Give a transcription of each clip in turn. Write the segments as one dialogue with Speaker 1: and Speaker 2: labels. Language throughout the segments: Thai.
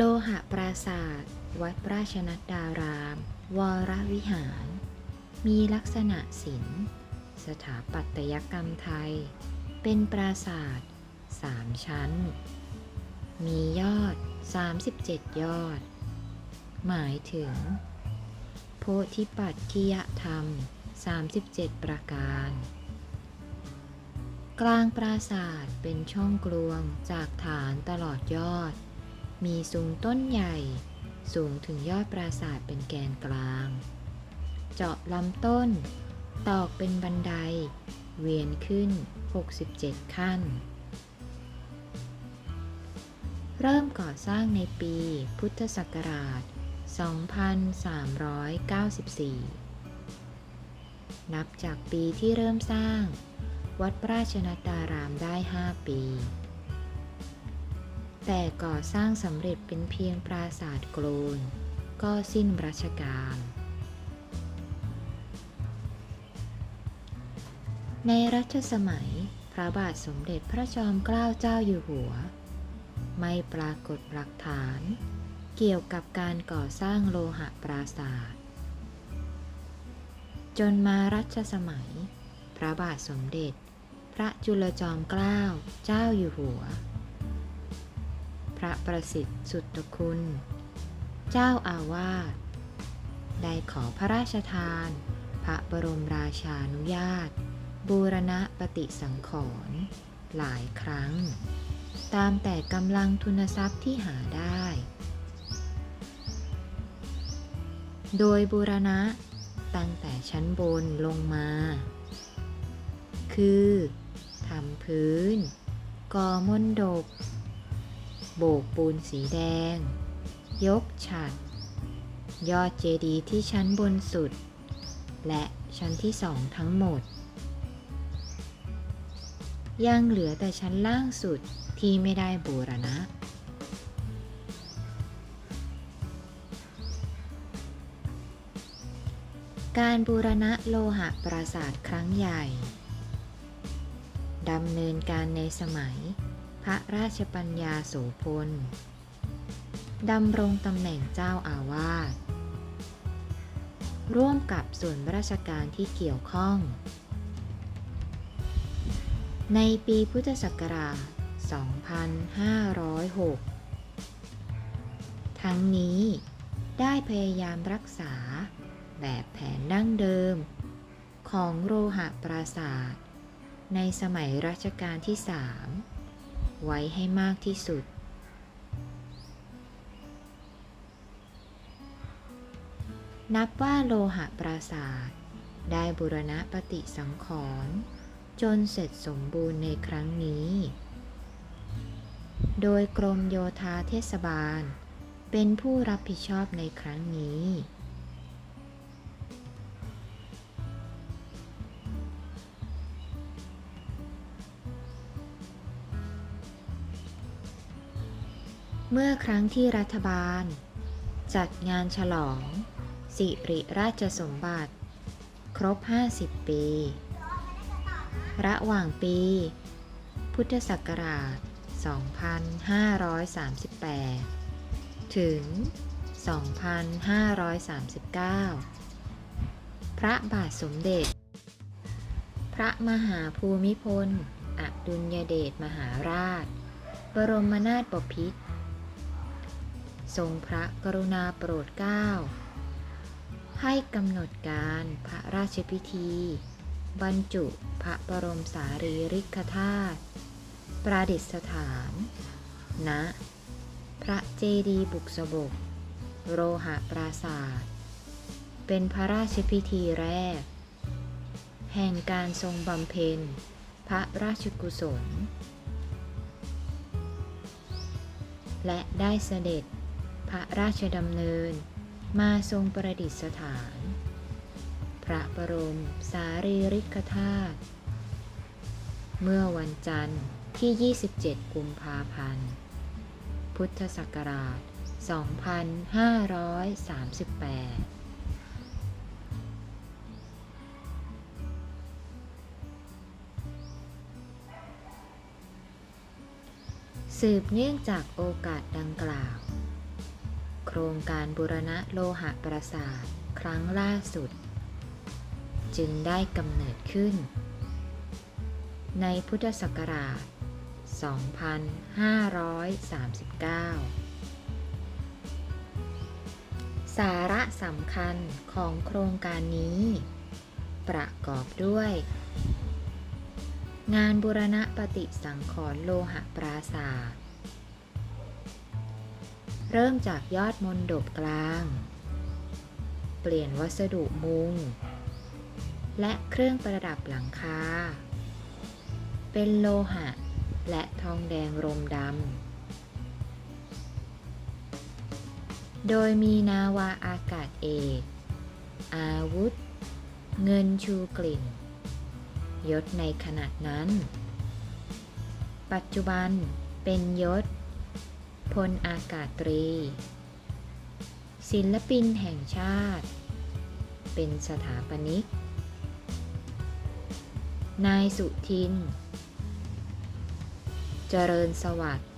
Speaker 1: โลหะปราศาสตร์วัดราชนัดดาราม วรวิหาร มีลักษณะศิลป์สถาปัตยกรรมไทย เป็นปราสาทสามชั้น มียอด 37 ยอด หมายถึง โพธิปัจจิยธรรม 37 ประการ กลางปราสาทเป็นช่องกลวงจากฐานตลอดยอด มีสูงต้นใหญ่ สูงถึงยอดปราสาทเป็นแกนกลาง เจาะลำต้น ตอกเป็นบันได เวียนขึ้น 67 ขั้น เริ่มก่อสร้างในปีพุทธศักราช 2394 นับจากปีที่เริ่มสร้าง วัดราชนัดารามได้ 5 ปี แต่ก่อสร้างสำเร็จเป็นเพียงปราสาทโกลน ก็สิ้นรัชกาล ในรัชสมัย พระบาทสมเด็จพระจอมเกล้าเจ้าอยู่หัว ไม่ปรากฏหลักฐาน เกี่ยวกับการก่อสร้างโลหะปราสาท จนมารัชสมัย พระบาทสมเด็จ พระจุลจอมเกล้าเจ้าอยู่หัว พระประสิทธิ์สุตตคุณ เจ้าอาวาสได้ขอพระราชทาน พระบรมราชานุญาต บูรณะปฏิสังขรณ์หลายครั้ง ตามแต่กำลังทุนทรัพย์ที่หาได้ โดยบูรณะตั้งแต่ชั้นบนลงมา คือทำพื้นก่อมนดบ โบกปูนสีแดง ยกฉัด ยอดเจดีย์ที่ชั้นบนสุด และชั้นที่สองทั้งหมด ยังเหลือแต่ชั้นล่างสุดที่ไม่ได้บูรณะ การบูรณะโลหะปราสาทครั้งใหญ่ดำเนินการในสมัย ระราชปัญญาโสพลดำรงตำแหน่งเจ้าอาวาส ร่วมกับส่วนราชการที่เกี่ยวข้อง ในปีพุทธศักราช 2506 ทั้งนี้ได้พยายามรักษาแบบแผนดั้งเดิม ของโลหะปราศาสาทในสมัยรัชกาลที่3 ไว้ให้มากที่สุด นับว่าโลหะปราสาทได้บุรณะปฏิสังขรณ์จนเสร็จสมบูรณ์ในครั้งนี้ โดยกรมโยธาเทศบาล เป็นผู้รับผิดชอบในครั้งนี้ เมื่อครั้งที่รัฐบาล จัดงานฉลอง สิริราชสมบัติ ครบ 50 ปี ระหว่างปี พุทธศักราช 2538 ถึง 2539 พระบาทสมเด็จ พระมหาภูมิพลอดุลยเดชมหาราช บรมนาถบพิตร ทรงพระกรุณาโปรดเกล้าให้กำหนดการพระราชพิธี บรรจุพระบรมสารีริกธาตุประดิษฐานณพระเจดีย์บุกสบก โรหะปราศาสตร์เป็นพระราชพิธีแรก แห่งการทรงบำเพ็ญ พระราชกุศล และได้เสด็จ พระราชดำเนิน มาทรงประดิษฐาน พระบรมสารีริกธาตุเมื่อวันจันทร์ที่ 27 กุมภาพันธ์ พุทธศักราช 2538สืบเนื่องจากโอกาสดังกล่าว รงการบูรณะโลหะปราสาทครั้งล่าสุด จึงได้กำเนิดขึ้น ในพุทธศักราช 2539 สาระสำคัญของโครงการนี้ ประกอบด้วย งานบูรณะปฏิสังขรณ์โลหะปราสาท เริ่มจากยอดมนดบกลาง เปลี่ยนวัสดุมุง และเครื่องประดับหลังคา เป็นโลหะ และทองแดงรมดำ โดยมีนาวาอากาศเอก อาวุธ เงินชูกลิ่น ยศในขณะนั้น ปัจจุบันเป็นยศ พลอากาศตรี ศิลปินแห่งชาติ เป็นสถาปนิก นายสุทิน เจริญสวัสดิ์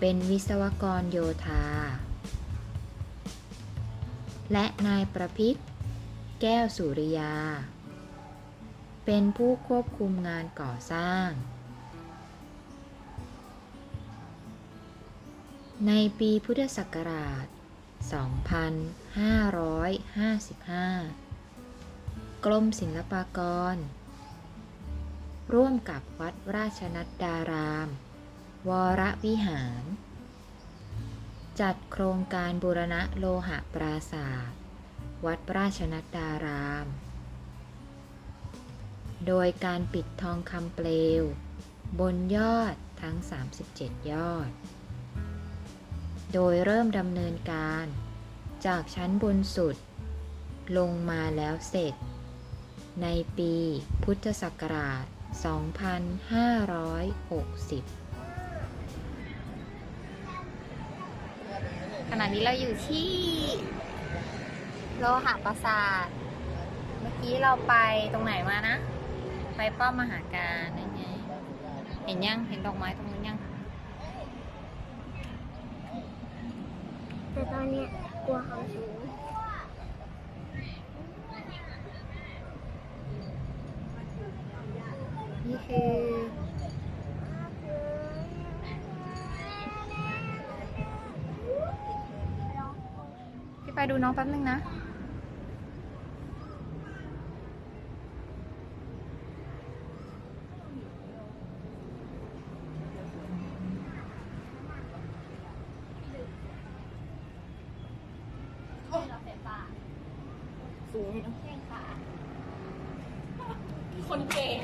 Speaker 1: เป็นวิศวกรโยธา และนายประพิษแก้วสุริยา เป็นผู้ควบคุมงานก่อสร้าง ในปีพุทธศักราช 2555 กรมศิลปากร ร่วมกับวัดราชนัดดาราม วรวิหาร จัดโครงการบูรณะโลหะปราสาทวัดราชนัดดาราม โดยการปิดทองคำเปลว บนยอดทั้ง 37 ยอด โดยเริ่มดำเนินการ จากชั้นบนสุด ลงมาแล้วเสร็จ ในปีพุทธศักราช 2560
Speaker 2: ขณะนี้เราอยู่ที่โลหะปราสาท เมื่อกี้เราไปตรงไหนมานะ ไปป้อมมหาการนั่นไง เห็นยัง เห็นดอกไม้ตรงนู้นยัง
Speaker 3: แต่ตอนเนี้ยกลัวเขาสูง
Speaker 2: นี่คือพี่ไปดูน้องแป๊บนึงนะ
Speaker 3: สูง
Speaker 4: คนเก่ง